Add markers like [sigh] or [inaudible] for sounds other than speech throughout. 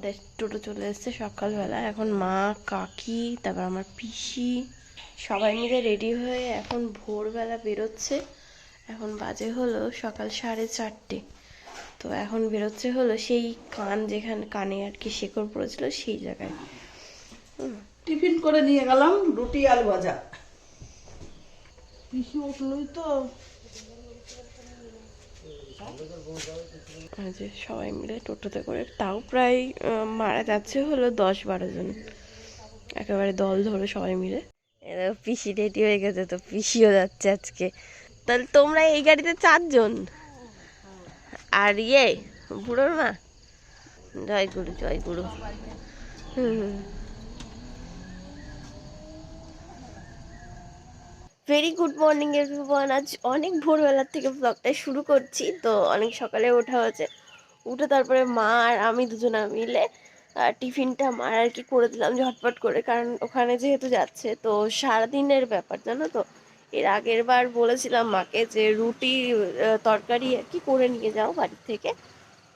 আমাদের টোটো চলে এসছে সকালবেলা এখন মা কাকি তারপর আমার পিসি সবাই মিলে রেডি হয়ে এখন ভোরবেলা বেরোচ্ছে। এখন বাজে হলো সকাল সাড়ে চারটে। তো এখন বেরোচ্ছে হলো সেই কান যেখানে কানে আর কি শেকড় পড়েছিল সেই জায়গায়। টিফিন করে নিয়ে গেলাম রুটি আলু ভাজা। পিসি উঠলই তো। যে সবাই মিলে টোটোতে করে। তাও প্রায় মারা যাচ্ছে হলো দশ বারো জন। একেবারে দল ধরে সবাই মিলে। পিসি রেডি হয়ে গেছে তো পিসিও যাচ্ছে আজকে। তাহলে তোমরা এই গাড়িতে চারজন? আর ইয়ে বুড়োর মা? জয় গুরু জয় গুরু হুম। ভেরি গুড মর্নিং এভরিওয়ান আজ অনেক ভোরবেলার থেকে ব্লগটা শুরু করছি। তো অনেক সকালে ওঠা হয়েছে। উঠে তারপরে মা আর আমি দুজনা মিলে টিফিনটা মার আর কি করে দিলাম ঝটপট করে। কারণ ওখানে যেহেতু যাচ্ছে, তো সারাদিনের ব্যাপার, জানো তো? এর আগের বার বলেছিলাম মাকে যে রুটি তরকারি আর কি করে নিয়ে যাও বাড়ি থেকে।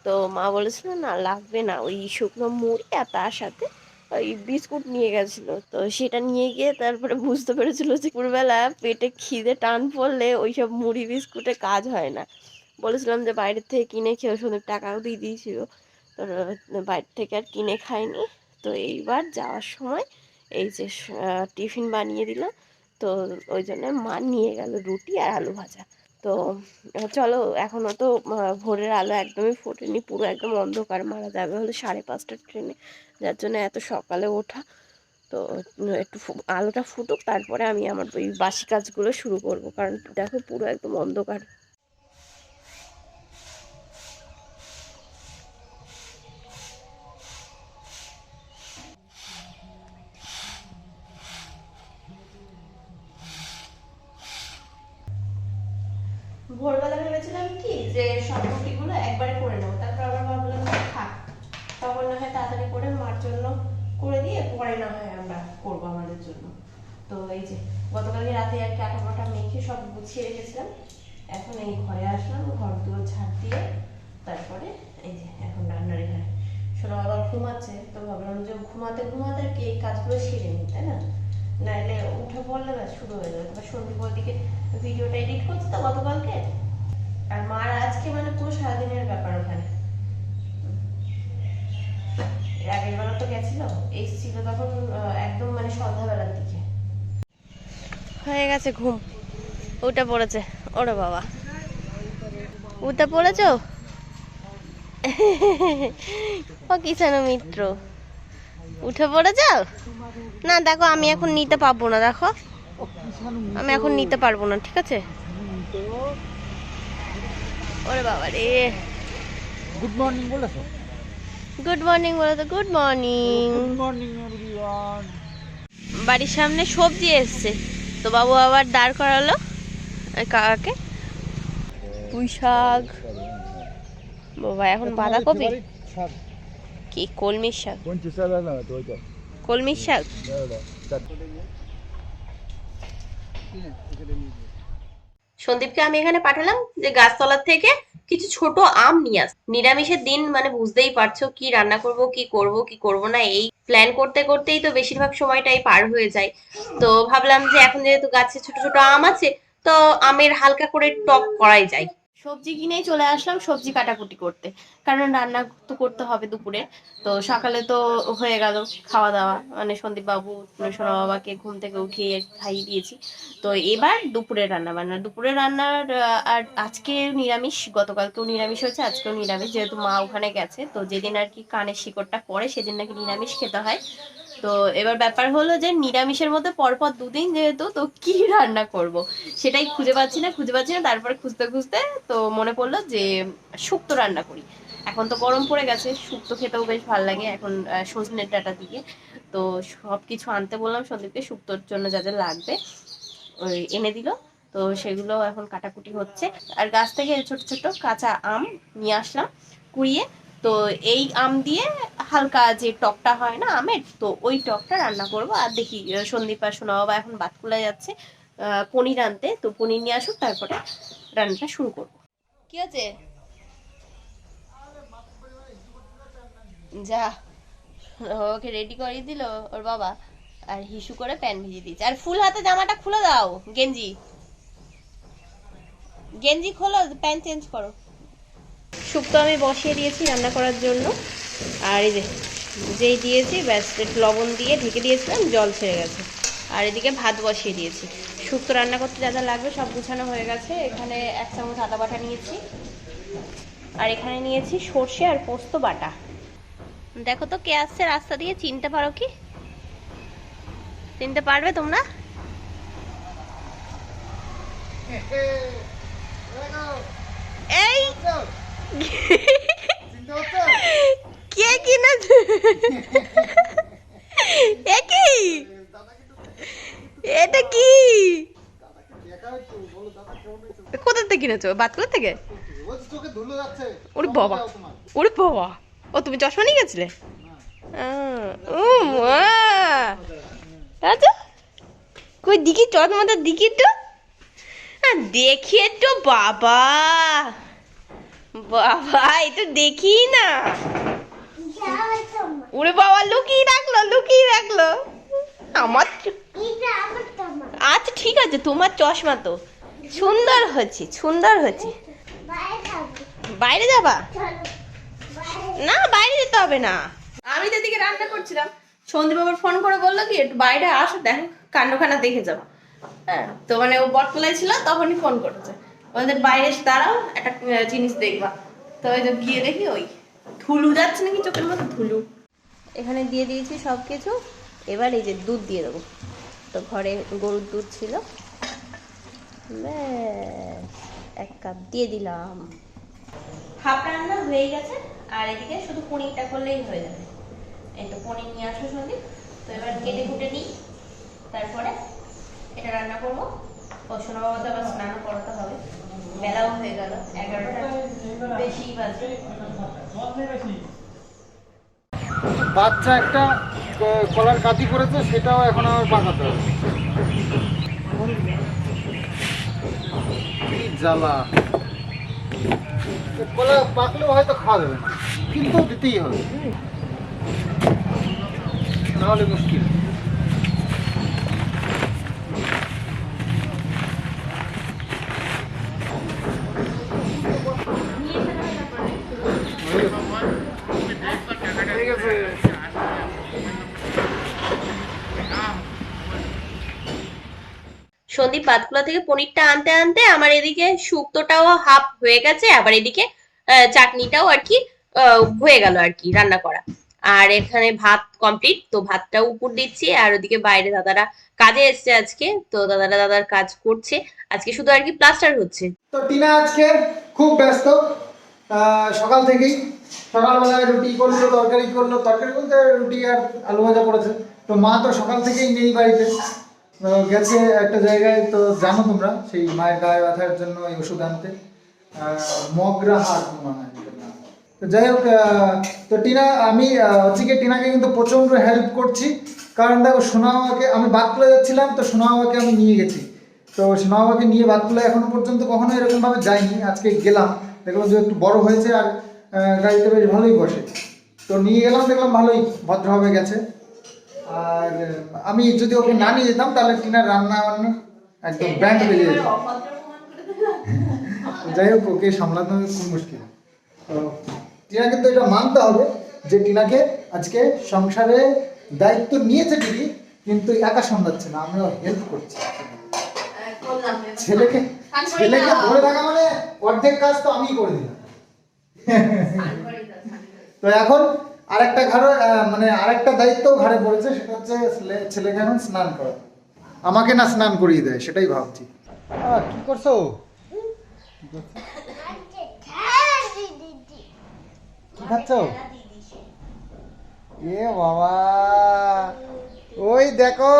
তো মা বলেছিল, না, লাগবে না, ওই শুকনো মুড়ি আর তার সাথে ওই বিস্কুট নিয়ে গেছিল। তো সেটা নিয়ে গিয়ে তারপরে বুঝতে পেরেছিল যে দুপুরবেলা পেটে খিদে টান পড়লে ওইসব মুড়ি বিস্কুটে কাজ হয় না। বলেছিলাম যে বাইরের থেকে কিনে খেয়ে সন্দীপ টাকাও দিয়ে দিয়েছিল। তো বাইরে থেকে আর কিনে খাইনি। তো এইবার যাওয়ার সময় এই যে টিফিন বানিয়ে দিলাম। তো ওই জন্য মা নিয়ে গেল রুটি আর আলু ভাজা। তো চলো এখনও তো ভোরের আলো একদমই ফোটেনি, পুরো একদম অন্ধকার, মারা যাবে হলো সাড়ে পাঁচটার ট্রেনে, যার জন্য এত সকালে ওঠা। তো, একটু আলোটা ফুটুক, তারপরে আমি আমার ওই বাসি কাজগুলো শুরু করব, কারণ দেখো পুরো একদম অন্ধকার। ভোরবেলা ভেবেছিলাম কি যে সব রুটিগুলো একবারে করে নেব। তারপর আবার ভাবলাম থাক, তখন না হয় তাড়াতাড়ি করে মার জন্য করে দিয়ে পরে না হয় আমরা করব আমাদের জন্য। তো এই যে গতকালকে রাতে আর কি আটা মেখে সব গুছিয়ে রেখেছিলাম। এখন এই ঘরে আসলাম, ঘর দুয়ার ঝাড় দিয়ে তারপরে এই যে এখন রান্নার এখানে শোনো আবার ঘুমাচ্ছে, তো ভাবলাম যে ঘুমাতে ঘুমাতে আর কি এই কাজগুলো সেরে নিই, তাই না? নাইলে উঠে পড়লে ব্যাস শুরু হয়ে যাবে। তারপর সন্ধ্যে দিকে ভিডিওটা এডিট করছি তো গতকালকে। আর মার আজকে মানে পুরো সারাদিনের ব্যাপার ওখানে। আগের বেলা তো গেছিল, এসেছিল তখন একদম মানে সন্ধ্যাবেলার দিকে। হয়ে গেছে ঘুম। উঠে পড়েছে। ওরে বাবা। উঠে পড়েছো? ও মিত্র। উঠে পড়েছো? না, দেখো, আমি এখন নিতে পারব না, দেখো। আমি এখন নিতে পারব না ঠিক আছে? ওরে বাবা রে গুড মর্নিং বলেছ? গুড মর্নিং বলো তো good morning good morning everyone বাড়ির সামনে সবজি এসছে। তো বাবু আবার দাঁড় করালো কাকাকে। পুঁই শাক। বাবা এখন বাঁধাকপি? কি কলমির শাক? কলমির শাক? সন্দীপকে আমি এখানে পাঠালাম যে গাছতলার থেকে কিছু ছোট আম নিয়ে আস। নিরামিষের দিন মানে বুঝতেই পারছ কি রান্না করব, কি করব কি করব না। এই প্ল্যান করতে করতেই তো বেশিরভাগ সময়টাই পার হয়ে যায়। তো ভাবলাম যে এখন যেহেতু গাছে ছোট ছোট আম আছে, তো আমের হালকা করে টক করাই যায়। সবজি কিনেই চলে আসলাম, সবজি কাটাকুটি করতে। কারণ রান্না তো করতে হবে দুপুরে। তো সকালে তো হয়ে গেল খাওয়া দাওয়া। মানে সন্দীপ বাবু সোনা বাবাকে ঘুম থেকে উঠিয়ে খাইয়ে দিয়েছি। তো এবার দুপুরে রান্না বান্না। দুপুরে রান্নার আর আজকে নিরামিষ, গতকালকেও নিরামিষ হয়েছে, আজকেও নিরামিষ। যেহেতু মা ওখানে গেছে, তো যেদিন আর কি কানের শিকড়টা পড়ে, সেদিন নাকি নিরামিষ খেতে হয়। তো এবার ব্যাপার হলো যে নিরামিষের মধ্যে পরপর দুদিন যেহেতু, তো কি রান্না করব? সেটাই খুঁজে পাচ্ছি না, খুঁজে পাচ্ছি না। তারপরে খুঁজতে খুঁজতে তো মনে পড়ল যে শুক্তো রান্না করি। এখন তো গরম পড়ে গেছে, শুক্তো খেতেও বেশ ভালো লাগে এখন সজনের ডাটা দিয়ে। তো সব কিছু আনতে বললাম সন্দীপকে, শুক্তোর জন্য যা যা লাগবে ওই এনে দিল। তো সেগুলো এখন কাটাকুটি হচ্ছে। আর গাছ থেকে ছোট ছোট কাঁচা আম নিয়ে আসলাম কুড়িয়ে। তো এই আম দিয়ে হালকা যে টকটা হয় না আমের, তো ওই টকটা রান্না করব। আর দেখি সন্দীপ সোনা বাবা এখন বাতকুলা যাচ্ছে পনির আনতে। তো পনির নিয়ে আসুক, তারপরে রান্নাটা শুরু করব। কি আছে যা, ওকে রেডি করিয়ে দিল ওর বাবা। আর হিসু করে প্যান ভিজিয়ে দিয়েছে। আর ফুল হাতে জামাটা খুলে দাও, গেঞ্জি। গেঞ্জি খোলো প্যান্ট চেঞ্জ করো। শুক্তো আমি বসিয়ে দিয়েছি রান্না করার জন্য। আর এই যে যেই দিয়েছি ব্যাস লবণ দিয়ে ঢেকে দিয়েছিলাম জল ছেড়ে গেছে। আর এদিকে ভাত বসিয়ে দিয়েছি। শুক্তো রান্না করতে যা যা লাগবে সব গুছানো হয়ে গেছে। এখানে এক চামচ আদা বাটা নিয়েছি। আর এখানে নিয়েছি সর্ষে আর পোস্ত বাটা। দেখো তো কে আসছে রাস্তা দিয়ে? চিনতে পারো কি? চিনতে পারবে তোমরা? [laughs] এই! কে কিনা এ কি? এটা কি? কোথা থেকে কিনেছো? বাতকুলো থেকে? ওরে বাবা। ওরে বাবা। ও, তুমি চশমা নিয়ে গেছিলে? আচ্ছা। কই দিকি চশমাটা দিকি একটু? দেখি একটু বাবা বাবা একটু দেখি না। ওরে বাবা, লুকিয়ে রাখল লুকিয়ে রাখল। আমার আচ্ছা ঠিক আছে, তোমার চশমা তো। সুন্দর হচ্ছে সুন্দর হচ্ছে। বাইরে যাবা? না, বাইরে যেতে হবে না। আমি তো এদিকে রান্না করছিলাম। সন্দীপ আবার ফোন করে বলল কি, একটু বাইরে আসো, দেখো, কাণ্ডখানা দেখে যাব। হ্যাঁ তো মানে ও বটতলায় ছিল, তখনই ফোন করেছে। বলতে বাইরে দাঁড়াও, একটা জিনিস দেখবা। তো ওই গিয়ে দেখি ওই ধুলু যাচ্ছে নাকি চোখের মতো ধুলু। এখানে দিয়ে দিয়েছি সব কিছু এবার এই যে দুধ দিয়ে দেবো। তো ঘরে গরুর দুধ ছিল। এক কাপ দিয়ে দিলাম। হাফ রান্না হয়ে গেছে, আর এদিকে শুধু পনিরটা করলেই হয়ে যাবে। এই তো পনির নিয়ে আসো সঙ্গে তো এবার কেটে কুটে নিই। তারপরে এটা রান্না করব। ও বাবা তো আবার স্নান করাতে হবে। বেলাও হয়ে গেল, এগারোটা বেশি বাজে। বাচ্চা একটা কলার কাতি করেছে, সেটাও এখন আমার পাকাতে হবে। জ্বালা। কলা পাকলেও হয়তো খাওয়া যাবে না, কিন্তু দিতেই হবে। নাহলে মুশকিল। সন্দীপ বাতকুলা থেকে পনিরটা আনতে আনতে আমার এদিকে শুক্তোটাও হাফ হয়ে গেছে, আবার এদিকে চাটনিটাও আর কি হয়ে গেল আর কি রান্না করা। আর এখানে ভাত কমপ্লিট তো ভাতটা উপর দিচ্ছি, আর ওদিকে বাইরে দাদারা কাজে এসছে আজকে, তো দাদারা দাদার কাজ করছে। আজকে শুধু আর কি প্লাস্টার হচ্ছে। তো টিনা আজকে খুব ব্যস্ত সকাল থেকেই। সকালবেলায় রুটি করল, তরকারি করল, তরকারি বলতে রুটি আর আলু ভাজা করেছে। তো মা তো সকাল থেকেই নেই বাড়িতে। গেছে একটা জায়গায়, তো জানো তোমরা, সেই মায়ের গায়ে ব্যথার জন্য এই ওষুধ আনতে। মগরা হাট মনে তো যাই হোক তো টিনা, আমি হচ্ছে কি টিনাকে কিন্তু প্রচণ্ড হেল্প করছি। কারণ দেখো সোনামাকে আমি বাদ করে যাচ্ছিলাম, তো সোনামাকে আমি নিয়ে গেছি। তো সোনামাকে নিয়ে বাদগুলো এখনও পর্যন্ত কখনো এরকমভাবে যাইনি, আজকে গেলাম। দেখলাম যে একটু বড় হয়েছে আর গাড়িতে বেশ ভালোই বসে। তো নিয়ে গেলাম, দেখলাম ভালোই, ভদ্রভাবে গেছে। আর আমি যদি ওকে না নিয়ে যেতাম তাহলে টিনার রান্না বান্না একদম ব্র্যান্ড বেরিয়ে যেত। যাই হোক ওকে সামলাতে হবে খুব মুশকিল। তো টিনাকে তো এটা মানতে হবে যে টিনাকে আজকে সংসারে দায়িত্ব নিয়েছে ঠিকই কিন্তু একা সামলাচ্ছে না আমরা হেল্প করছি। ছেলেকে ছেলেকে ধরে রাখা মানে অর্ধেক কাজ তো আমিই করে দিলাম। তো এখন আরেকটা ঘাড়ে মানে আরেকটা দায়িত্ব ঘাড়ে পড়েছে সেটা হচ্ছে ছেলে- ছেলেকে এখন স্নান করা আমাকে না স্নান করিয়ে দেয় সেটাই ভাবছি। কি করছ? কি খাচ্ছ? এ বাবা ওই দেখো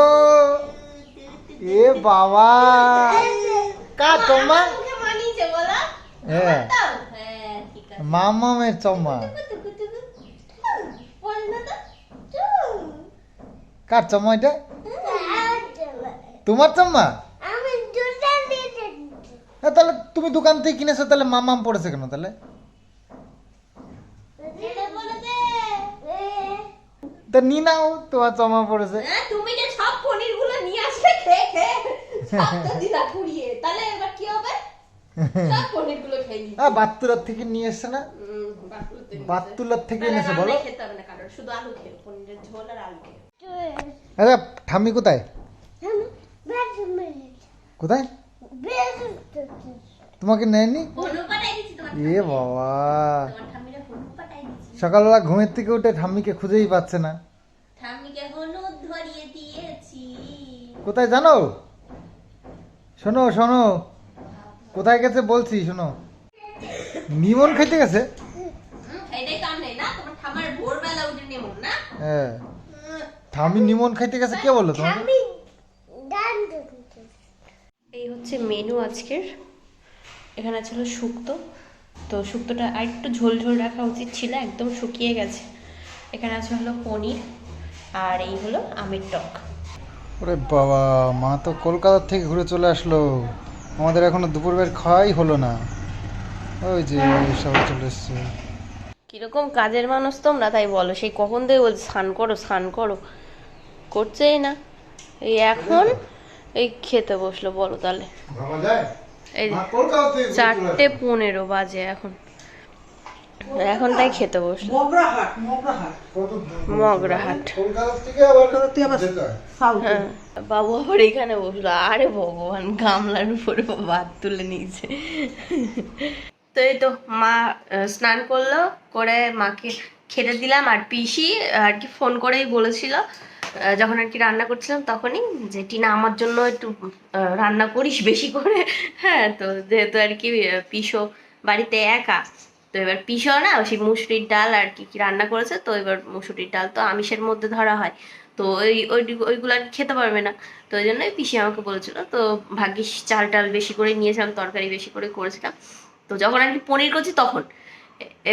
এ বাবা। কা চম্মা? হ্যাঁ। মামামের চম্মা। কার চম্মা এটা? তোমার চম্মা হ্যাঁ তাহলে তুমি দোকান থেকে কিনেছো তাহলে মামাম পড়েছে কেন তাহলে? তা নি নাও তোমার জমা পড়েছে। হ্যাঁ, তুমি যে সব পনিরগুলো নিয়ে খেয়ে খেয়ে সবটা দিলা পুড়িয়ে। তাহলে এবার কি হবে? সব পনিরগুলো খেয়ে নিই আ, বাত্তুরার থেকে নিয়ে এসছে না? বাত্তুলার থেকে এনেছে বলো। খেতে হবে না কারণ শুধু আলু খেয়ে পনিরের ঝোল আর আলু খেয়ে। আরে ঠাম্মি কোথায়? কোথায়? তোমাকে নেয়নি? এ বাবা। সকালবেলা ঘুমের থেকে উঠে ঠাম্মিকে খুঁজেই পাচ্ছে না। ঠাম্মিকে হলুদ ধরিয়ে দিয়েছি। কোথায় জানো? শোনো শোনো। কোথায় গেছে বলছি শোনো। নিমন খাইতে গেছে? এটাই কাম নেই না তোমার ঠাম্মার ভোরবেলা উঠে নেমন না? হ্যাঁ। ঠাম্মি নিমন খাইতে গেছে কে বলল তোমাকে? এই হচ্ছে মেনু আজকের। এখানে ছিল শুক্তো। তো শুক্তোটা আর একটু ঝোল ঝোল রাখা উচিত ছিল একদম শুকিয়ে গেছে। এখানে আছে হলো পনির আর এই হলো আমের টক। ওরে বাবা মা তো কলকাতা থেকে ঘুরে চলে আসলো। আমাদের এখনও দুপুরবের খাওয়াই হলো না। ওই যে সবাই চলে এসছে। কীরকম কাজের মানুষ তোমরা তাই বলো। সেই কখন থেকে বলছি স্নান করো স্নান করো। করছেই না। এই এখন এই খেতে বসল বলো তাহলে। এই চারটে পনেরো বাজে এখন। এখন তাই খেতে বসল। মগরাহাট মগরাহাট। কত দূর? মগরাহাট। কলকাতা থেকে আবার তুই আবার যেতে হয়। হ্যাঁ বাবু আবার এখানে বসল। আরে ভগবান গামলার উপরে ভাত তুলে নিয়েছে। তো এই তো মা স্নান করল করে মাকে খেতে দিলাম। আর পিসি আর কি ফোন করেই বলেছিল। যখন আর কি রান্না করছিলাম তখনই যে, টিনা, আমার জন্য একটু রান্না করিস বেশি করে। হ্যাঁ তো যেহেতু আর কি পিসো বাড়িতে একা, তো এবার পিসো না সেই মুসুরির ডাল আর কি কি রান্না করেছে, তো এবার মুসুরির ডাল তো আমিষের মধ্যে ধরা হয়। তো ওই ওই ওইগুলো আর খেতে পারবে না। তো ওই জন্যই পিসি আমাকে বলেছিল, তো ভাগ্যিস চাল টাল বেশি করে নিয়েছিলাম তরকারি বেশি করে করেছিলাম। তো যখন আর কি পনির করছি তখন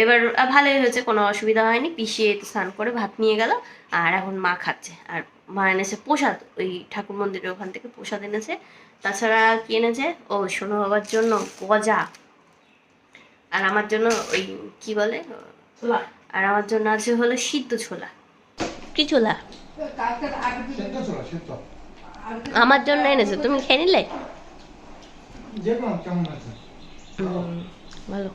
এবার ভালোই হয়েছে কোনো অসুবিধা হয়নি। পিসি এই তো স্নান করে ভাত নিয়ে গেল আর এখন মা খাচ্ছে। আর মা এনেছে প্রসাদ ওই ঠাকুর মন্দিরের ওখান থেকে প্রসাদ এনেছে। তাছাড়া কি এনেছে? ও সোনু বাবার জন্য গজা। আর আমার জন্য ওই কি বলে? আর আমার জন্য আছে হলো সিদ্ধ ছোলা। কি ছোলা? সেদ্ধ ছোলা, সেদ্ধ। আমার জন্য এনেছে তুমি খেয়ে নিলে? ভালো।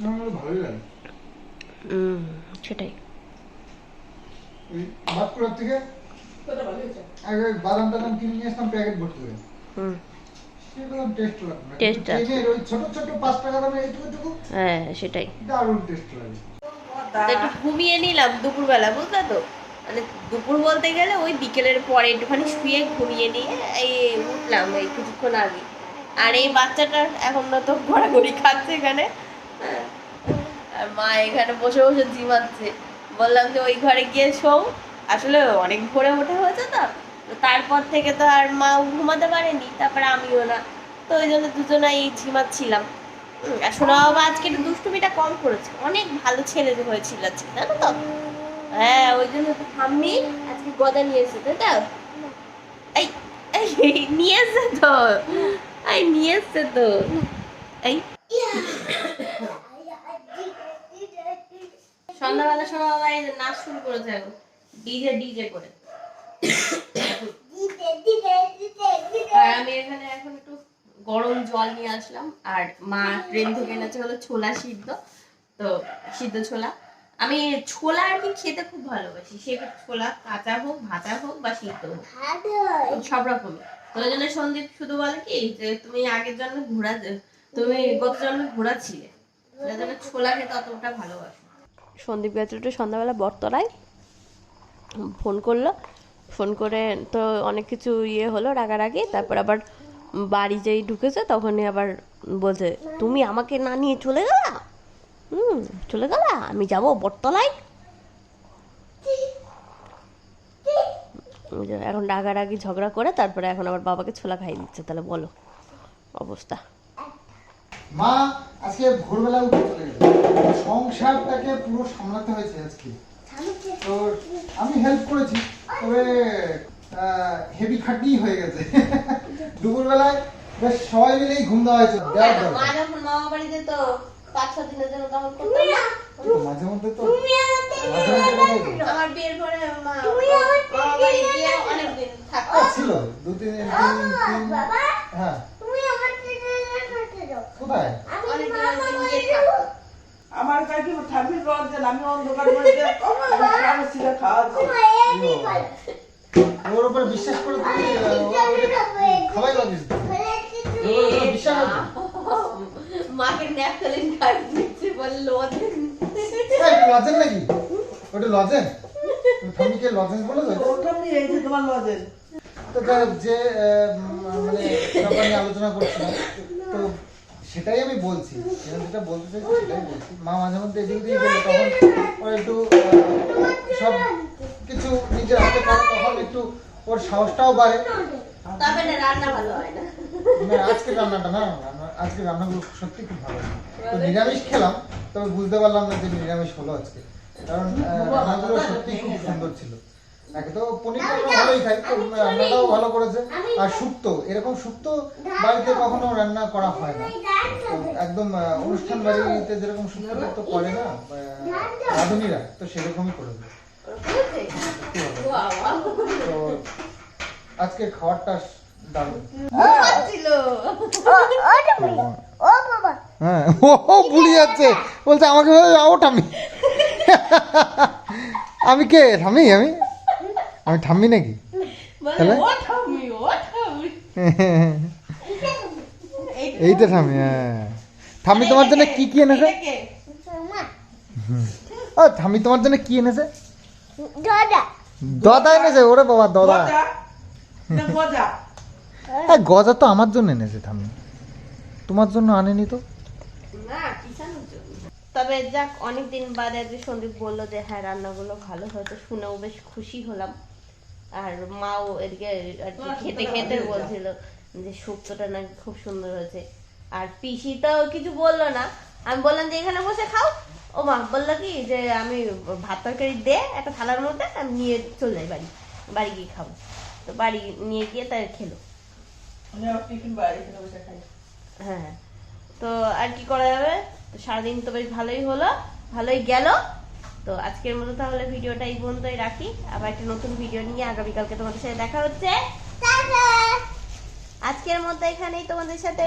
ভালোই লাগে। হুম সেটাই। ওই বাঁকুড়ার থেকে আগে বাদাম টাদাম কিনে নিয়ে আসতাম প্যাকেট ভর্তি করে হুম। টেস্ট লাগবে না। Taste কিন্তু ট্রেনের ওই ছোট ছোট পাঁচ টাকা দামে এইটুকু হ্যাঁ সেটাই। দারুণ টেস্ট লাগে। একটু ঘুমিয়ে নিলাম দুপুরবেলা বুঝলে তো? মানে দুপুর বলতে গেলে ওই বিকেলের পরে একটুখানি শুয়ে ঘুমিয়ে নিয়ে এই উঠলাম এই কিছুক্ষণ আগে। আর এই বাচ্চাটা এখন না তো ঘোরাঘুরি খাচ্ছে এখানে। আর মা এখানে বসে বসে জিমাচ্ছে বললাম যে ওই ঘরে গিয়ে শোও। আসলে অনেক ভোরে ওঠা হয়েছে তো। তারপর থেকে তো আর মা ঘুমাতে পারেনি, তারপরে আমিও না। তো ওই জন্য দুজনেই ঝিমাচ্ছিলাম আর শোনা বাবা, আজকে একটু দুষ্টুমিটা কম করেছে। অনেক ভালো ছেলে হয়েছিল আজকে, জানো তো? হ্যাঁ ওই জন্য তো ঠাম্মি আজকে গদা নিয়ে এসেছে, তাই তো? এই এই, নিয়ে এসছে তো। এই, নিয়ে এসছে তো। এই। সন্ধ্যাবেলা বাবা এই নাচ শুরু করে এখন। ডিজে ডিজে করে। আর আমি এখানে এখন একটু গরম জল নিয়ে আসলাম। আর মা ট্রেন থেকে এনেছে হলো ছোলা সিদ্ধ। তো সিদ্ধ ছোলা। আমি ছোলা আর কি খেতে খুব ভালোবাসি। সে ছোলা, কাঁচা হোক, ভাজা হোক বা সিদ্ধ হোক। সব রকমই। তো ওই জন্য সন্দীপ শুধু বলে কি, যে তুমি আগের জন্মে ঘোরা তুমি গত জন্মে ঘোরা ছিলে। জন্য ছোলা খেতে অতটা ভালোবাসো। সন্দীপ গেছিল সন্ধ্যাবেলা বটতলায় ফোন করল। ফোন করে তো অনেক কিছু ইয়ে হলো রাগারাগি, তারপর আবার বাড়ি যেই ঢুকেছে তখনই আবার বলছে, তুমি আমাকে না নিয়ে চলে গেলা? হুম, চলে গেলা, আমি যাব বটতলায়। এখন রাগারাগি ঝগড়া করে তারপরে এখন আবার বাবাকে ছোলা খাইয়ে দিচ্ছে, তাহলে বলো অবস্থা। মা আজকে ভোরবেলা উঠে চলে গেছে সংসারটাকে পুরো সামলাতে হয়েছে আজকে। তো আমি হেল্প করেছি তবে হেভি খাটনি হয়ে গেছে। [laughs] দুপুরবেলায় বেশ সবাই মিলেই ঘুম দেওয়া হয়েছে। মাঝে মধ্যে তো মাঝে মধ্যে কোথায় গেলে? আমার বিয়ের পরে মা মামা বাড়ি গিয়ে অনেকদিন থাকতো আহ, ছিল দু তিন তিন তিন হ্যাঁ কোথায়? আমার কাছে ঠাকুর রঞ্জন আমি অন্ধকার মধ্যে আমি ছিঁড়ে খাওয়াচ্ছি। ওর উপরে বিশ্বাস করে তুমি খাওয়াই লাগিস বিশ্বাস মাকে ন্যাপথালিন কাট দিচ্ছে বলে এই, লজেন নাকি? ওটা লজেন? তুমি ঠাম্মিকে লজেন বলে তো ওটা নিয়ে এই যে তোমার লজের তো যে মানে আলোচনা করছিলাম তো সেটাই আমি বলছি। এখানে যেটা বলতে চাইছি সেটাই বলছি। মা মাঝে মধ্যে এদিক দিয়ে বলে তখন ওর একটু সব কিছু নিজের হাতে করে তখন একটু ওর সাহসটাও বাড়ে। তবে না রান্না ভালো হয় না। আজকের রান্নাটা না আজকের রান্নাগুলো সত্যি খুব ভালো তো নিরামিষ খেলাম তবে বুঝতে পারলাম না যে নিরামিষ হলো আজকে। কারণ রান্নাগুলো সত্যি খুব সুন্দর ছিল। একে তো পনিরটা আমরা ভালোই খাই তো রান্নাটাও ভালো করেছে। আর শুক্তো এরকম শুক্তো বাড়িতে কখনো রান্না করা হয় না। একদম অনুষ্ঠান বাড়িতে যেরকম শুক্তো টুক্তো করে না রাঁধুনিরা তো সেরকমই করেছে সত্যি তো আজকে খাবারটা দারুণ। ছিল হ্যাঁ ও ও ভুলে যাচ্ছে। বলছে আমাকে ঠাম্মি। আমি কে ঠাম্মি আমি? আমি ঠাম্মি নাকি? তাহলে? ও ঠাম্মি এই তো ঠাম্মি হ্যাঁ। ঠাম্মি তোমার জন্য কি কি এনেছে? ও ঠাম্মি তোমার জন্য কি এনেছে? দদা। এনেছে? ওরে বাবা দদা। হ্যাঁ গজা। তো আমার জন্য এনেছে ঠাম্মি তোমার জন্য আনেনি তো? তবে যাক অনেকদিন বাদে আজকে সন্দীপ বলল যে হ্যাঁ রান্নাগুলো ভালো হয়তো শুনেও বেশ খুশি হলাম। আর মাও এদিকে আর কি খেতে খেতে বলছিল যে শুক্তোটা নাকি খুব সুন্দর হয়েছে। আর পিসি তো কিছু বলল না। আমি বললাম যে এখানে বসে খাও। ও মা বলল কি যে আমি ভাত তরকারি দে একটা থালার মধ্যে আমি নিয়ে চলে যাই বাড়ি বাড়ি গিয়ে খাব। তো বাড়ি নিয়ে গিয়ে তাই খেলো। হ্যাঁ। তো আর কি করা যাবে? তো সারাদিন তো বেশ ভালোই হলো ভালোই গেল। তো আজকের মতো তাহলে ভিডিওটা এই পর্যন্তই রাখি। আবার একটা নতুন ভিডিও নিয়ে আগামীকালকে তোমাদের সাথে দেখা হচ্ছে। আজকের মতো এখানেই তোমাদের সাথে